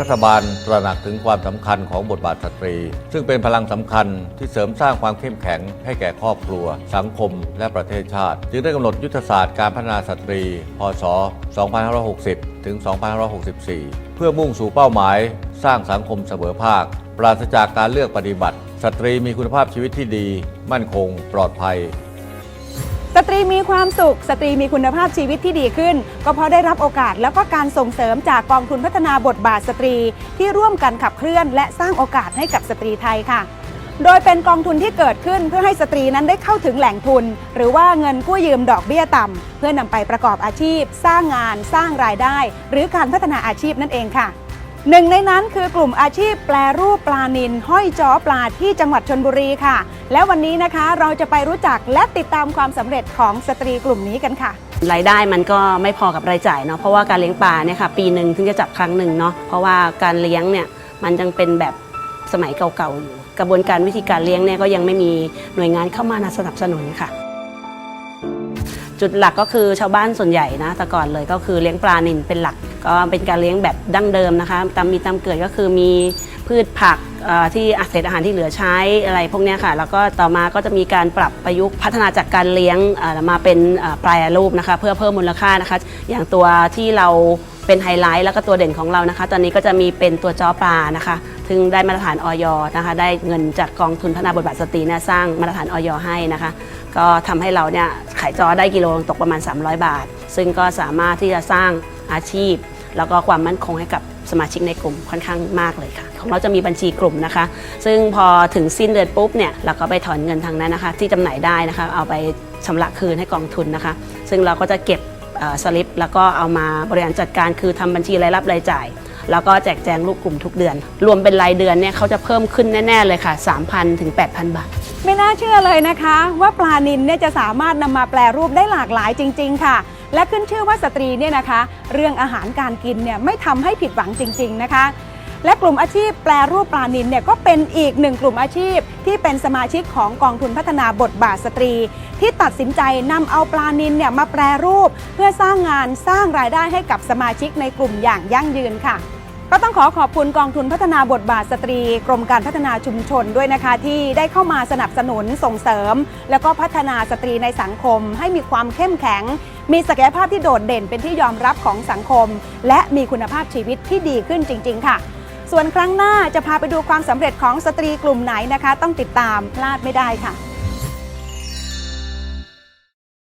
รัฐบาลตระหนักถึงความสำคัญของบทบาทสตรี ซึ่งเป็นพลังสำคัญที่เสริมสร้างความเข้มแข็งให้แก่ครอบครัว สังคม และประเทศชาติ จึงได้กำหนดยุทธศาสตร์การพัฒนาสตรี พศ 2560 ถึง 2564 เพื่อมุ่งสู่เป้าหมาย สร้างสังคมเสมอภาค ปราศจากการเลือกปฏิบัติ สตรีมีคุณภาพชีวิตที่ดี มั่นคง ปลอดภัย ตรีมีความสุข สตรีมีคุณภาพชีวิตที่ดีขึ้น ก็เพราะได้รับโอกาสแล้วก็การส่งเสริมจากกองทุนพัฒนาบทบาทสตรี ที่ร่วมกันขับเคลื่อน และสร้างโอกาสให้กับสตรีไทยค่ะ โดยเป็นกองทุนที่เกิดขึ้นเพื่อให้สตรีนั้นได้เข้าถึงแหล่งทุน หรือว่าเงินกู้ยืมดอกเบี้ยต่ำเพื่อนำไปประกอบอาชีพ สร้างงาน สร้างรายได้ หรือการพัฒนาอาชีพนั่นเองค่ะ หนึ่งในนั้นคือกลุ่มอาชีพแปลรูปปลานิลห้อยจ้อปลาที่จังหวัดชนบุรีค่ะ และวันนี้นะคะเราจะไปรู้จักและติดตามความสำเร็จของสตรีกลุ่มนี้กันค่ะ รายได้มันก็ไม่พอกับรายจ่ายเนาะเพราะว่าการเลี้ยงปลาเนี่ยค่ะปีหนึ่งถึงจะจับครั้งหนึ่งเนาะเพราะว่าการเลี้ยงเนี่ยมันยังเป็นแบบสมัยเก่าๆอยู่ กระบวนการวิธีการเลี้ยงเนี่ยก็ยังไม่มีหน่วยงานเข้ามาสนับสนุนค่ะ จุดหลักก็คือชาวบ้านส่วนใหญ่นะแต่ก่อนเลยก็คือเลี้ยงปลานิลเป็นหลัก ก็เป็นการเลี้ยงแบบดั้งเดิมนะคะตามมีตามเกิดก็คือมีพืชผักที่อาเศษอาหารที่เหลือใช้อะไรพวกนี้ค่ะ แล้วก็ต่อมาก็จะมีการปรับประยุกต์พัฒนาจากการเลี้ยงมาเป็นปลายรูปนะคะ เพื่อเพิ่มมูลค่านะคะ อย่างตัวที่เราเป็นไฮไลท์แล้วก็ตัวเด่นของเรานะคะ ตอนนี้ก็จะมีเป็นตัวจอปลานะคะซึ่งได้มาตรฐานออยนะคะ ได้เงินจากกองทุนพัฒนาบทบาทสตรีนี่ยสร้างมาตรฐานออยให้นะคะ ก็ทำให้เราเนี่ย ขายจอได้กิโลตกประมาณ 300 บาท ซึ่งก็สามารถที่จะสร้างอาชีพ แล้วก็ความมั่นคงให้กับสมาชิกในกลุ่มค่อนข้างมากเลยค่ะ ของเราจะมีบัญชีกลุ่มนะคะ ซึ่งพอถึงสิ้นเดือนปุ๊บเนี่ยเราก็ไปถอนเงินทางนั้นนะคะ ที่จำหน่ายได้นะคะเอาไปชำระคืนให้กองทุนนะคะ ซึ่งเราก็จะเก็บสลิปแล้วก็เอามาบริหารจัดการคือทำบัญชีรายรับรายจ่าย แล้วก็แจกแจงลูกกลุ่มทุกเดือน รวมเป็นรายเดือนเนี่ยเขาจะเพิ่มขึ้นแน่ ๆ เลยค่ะ 3,000ถึง8,000 บาท ไม่น่าเชื่อเลยนะคะ ว่าปลานิลเนี่ยจะสามารถนำมาแปลรูปได้หลากหลายจริง ๆ ค่ะ และขึ้นชื่อว่าสตรีเนี่ยนะคะ เรื่องอาหารการกินเนี่ยไม่ทำให้ผิดหวังจริง ๆ นะคะ และกลุ่มอาชีพแปลรูปปลานิลเนี่ยก็เป็นอีกหนึ่งกลุ่มอาชีพ ที่เป็นสมาชิกของกองทุนพัฒนาบทบาทสตรี ที่ตัดสินใจนำเอาปลานิลเนี่ยมาแปรรูป เพื่อสร้างงานสร้างรายได้ให้กับสมาชิกในกลุ่มอย่างยั่งยืนค่ะ ก็ต้องขอขอบคุณกองทุนพัฒนาบทบาทสตรี กรมการพัฒนาชุมชนด้วยนะคะ ที่ได้เข้ามาสนับสนุนส่งเสริม แล้วก็พัฒนาสตรีในสังคม ให้มีความเข้มแข็ง มีศักยภาพที่โดดเด่นเป็นที่ยอมรับของสังคม และมีคุณภาพชีวิตที่ดีขึ้นจริง ๆ ค่ะ ส่วนครั้งหน้าจะพาไปดูความสำเร็จของสตรีกลุ่มไหนนะคะ ต้องติดตามพลาดไม่ได้ค่ะ